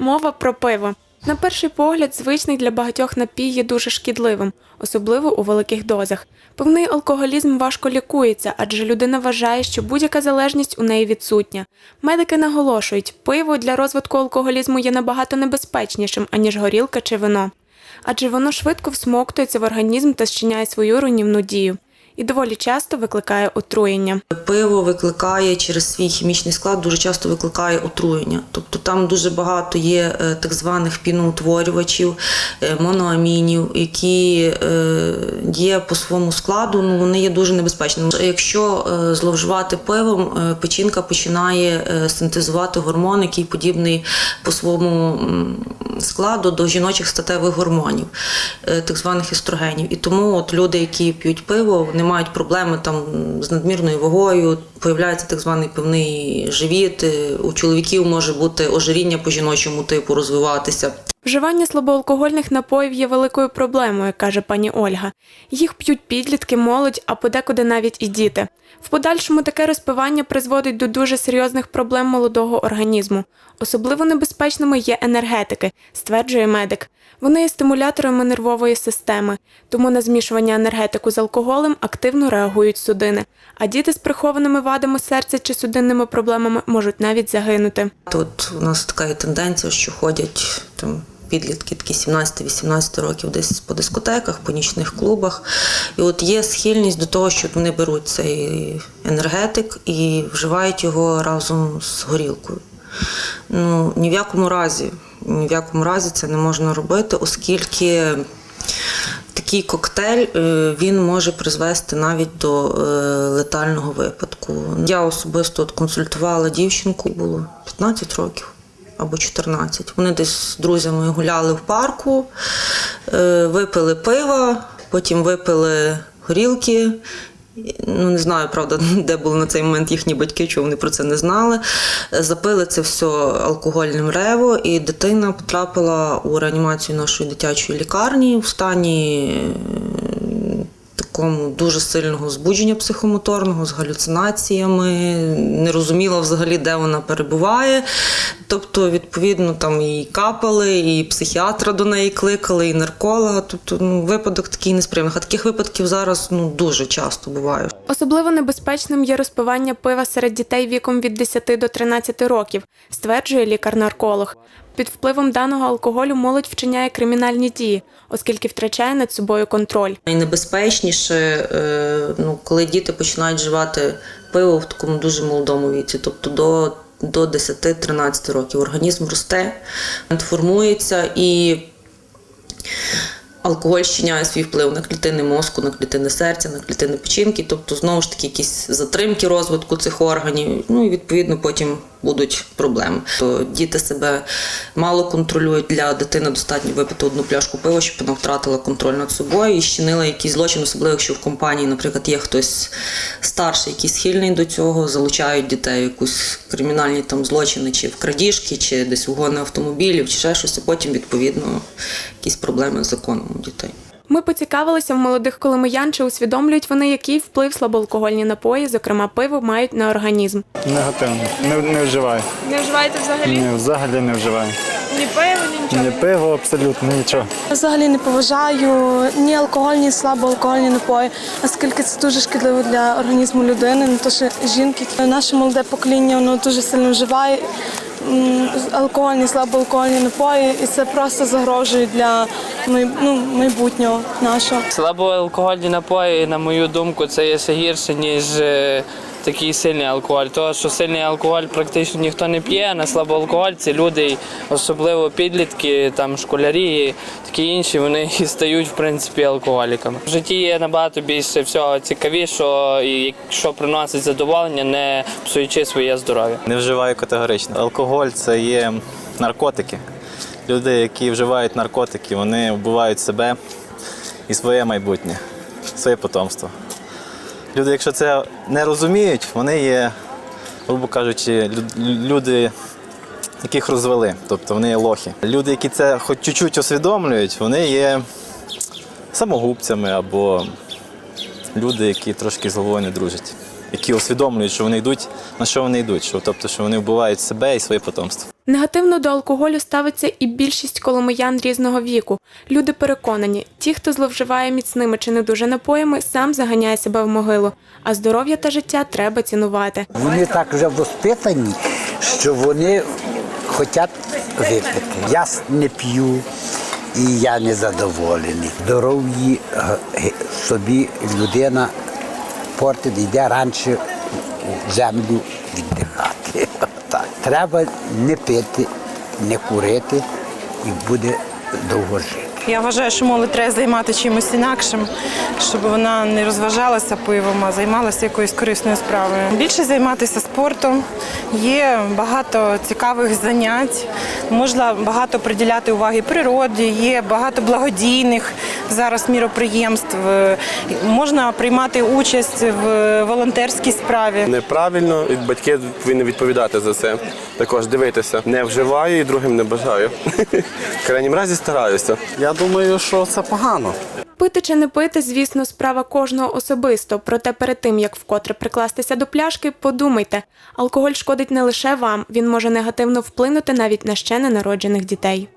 Мова про пиво. На перший погляд, звичний для багатьох напій є дуже шкідливим, особливо у великих дозах. Певний алкоголізм важко лікується, адже людина вважає, що будь-яка залежність у неї відсутня. Медики наголошують, пиво для розвитку алкоголізму є набагато небезпечнішим, аніж горілка чи вино. Адже воно швидко всмоктується в організм та зчиняє свою руйнівну дію. І доволі часто викликає отруєння. Пиво викликає через свій хімічний склад, дуже часто викликає отруєння. Тобто там дуже багато є е, так званих піноутворювачів, е, моноамінів, які е, є по своєму складу, ну вони є дуже небезпечними. Якщо зловживати пивом, печінка починає синтезувати гормон, який подібний по своєму складу до жіночих статевих гормонів, е, так званих естрогенів. І тому от люди, які п'ють пиво, вони мають проблеми там з надмірною вагою, появляється так званий пивний живіт. е, У чоловіків може бути ожиріння по жіночому типу розвиватися. Вживання слабоалкогольних напоїв є великою проблемою, каже пані Ольга. Їх п'ють підлітки, молодь, а подекуди навіть і діти. В подальшому таке розпивання призводить до дуже серйозних проблем молодого організму. Особливо небезпечними є енергетики, стверджує медик. Вони є стимуляторами нервової системи, тому на змішування енергетику з алкоголем активно реагують судини. А діти з прихованими вадами серця чи судинними проблемами можуть навіть загинути. Тут у нас така є тенденція, що ходять там. Підлітки такі 17-18 років десь по дискотеках, по нічних клубах. І от є схильність до того, що вони беруть цей енергетик і вживають його разом з горілкою. Ну, ні в якому разі, ні в якому разі це не можна робити, оскільки такий коктейль е, він може призвести навіть до е, летального випадку. Я особисто от консультувала дівчинку, було 15 років або 14. Вони десь з друзями гуляли в парку, е, випили пива, потім випили горілки. Ну, не знаю, правда, де були на цей момент їхні батьки, чого вони про це не знали. Запили це все алкогольним рево, і дитина потрапила у реанімацію нашої дитячої лікарні в стані такому дуже сильного збудження психомоторного з галюцинаціями, не розуміла взагалі, де вона перебуває. Тобто, відповідно, там і капали, і психіатра до неї кликали, і нарколога. Тобто, ну, випадок такий несприємний. А таких випадків зараз ну, дуже часто буває. Особливо небезпечним є розпивання пива серед дітей віком від 10 до 13 років, стверджує лікар-нарколог. Під впливом даного алкоголю молодь вчиняє кримінальні дії, оскільки втрачає над собою контроль. Найнебезпечніше, е, ну, коли діти починають вживати пиво в такому дуже молодому віці, тобто до, до 10-13 років. Організм росте, формується і алкоголь щиняє свій вплив на клітини мозку, на клітини серця, на клітини печінки, тобто знову ж таки якісь затримки розвитку цих органів. Ну і відповідно потім будуть проблеми. То діти себе мало контролюють для дитини достатньо випити одну пляшку пива, щоб вона втратила контроль над собою і щинила якийсь злочин, особливо якщо в компанії, наприклад, є хтось старший, який схильний до цього, залучають дітей якусь кримінальні там злочини, чи в крадіжки, чи десь угони автомобілів, чи ще щось, і потім відповідно якісь проблеми з законом у дітей. Ми поцікавилися в молодих коломиян, чи усвідомлюють вони, який вплив слабоалкогольні напої, зокрема пиво, мають на організм. Негативно. Не, не вживаю. Не вживаєте взагалі Ні, взагалі не вживаю. ні пиво, ні Ні пиво, абсолютно нічого. Взагалі не поважаю ні алкоголь, ні слабоалкогольні напої, оскільки це дуже шкідливо для організму людини, не то що жінки. Наше молоде покоління воно дуже сильно вживає алкогольні, слабоалкогольні напої, і це просто загрожує для ну, майбутнього нашого. Слабоалкогольні напої, на мою думку, це є ще гірше, ніж е, такий сильний алкоголь. Тому що сильний алкоголь практично ніхто не п'є, а на слабоалкоголь це люди, особливо підлітки, там школярі, і такі інші, вони і стають в принципі алкоголіками. В житті є набагато більше всього цікавішого, і що приносить задоволення, не псуючи своє здоров'я. Не вживаю категорично. Алкоголь це є наркотики. Люди, які вживають наркотики, вони вбивають себе і своє майбутнє, своє потомство. Люди, якщо це не розуміють, вони є, грубо кажучи, люди, яких розвели, тобто вони є лохи. Люди, які це хоч чуть-чуть усвідомлюють, вони є самогубцями або люди, які трошки з головою не дружать, які усвідомлюють, що вони йдуть, на що вони йдуть, тобто, що вони вбивають себе і своє потомство. Негативно до алкоголю ставиться і більшість коломиян різного віку. Люди переконані, ті, хто зловживає міцними чи не дуже напоями, сам заганяє себе в могилу, а здоров'я та життя треба цінувати. Вони так вже воспитані, що вони хочуть випити. Я не п'ю і я не задоволений. Здоров'ї собі людина портить, йде раніше у землю віддихати. Так. Треба не пити, не курити і буде довго жити. Я вважаю, що молодь треба займати чимось інакшим, щоб вона не розважалася пивом, а займалася якоюсь корисною справою. Більше займатися спортом. Є багато цікавих занять. Можна багато приділяти уваги природі, є багато благодійних зараз міроприємств. Можна приймати участь в волонтерській справі. Неправильно, і батьки повинні відповідати за це. Також дивитися. Не вживаю і другим не бажаю. В крайнім разі стараюся. Я думаю, що це погано. Пити чи не пити, звісно, справа кожного особисто. Проте перед тим як вкотре прикластися до пляшки, подумайте, алкоголь шкодить не лише вам, він може негативно вплинути навіть на ще ненароджених дітей.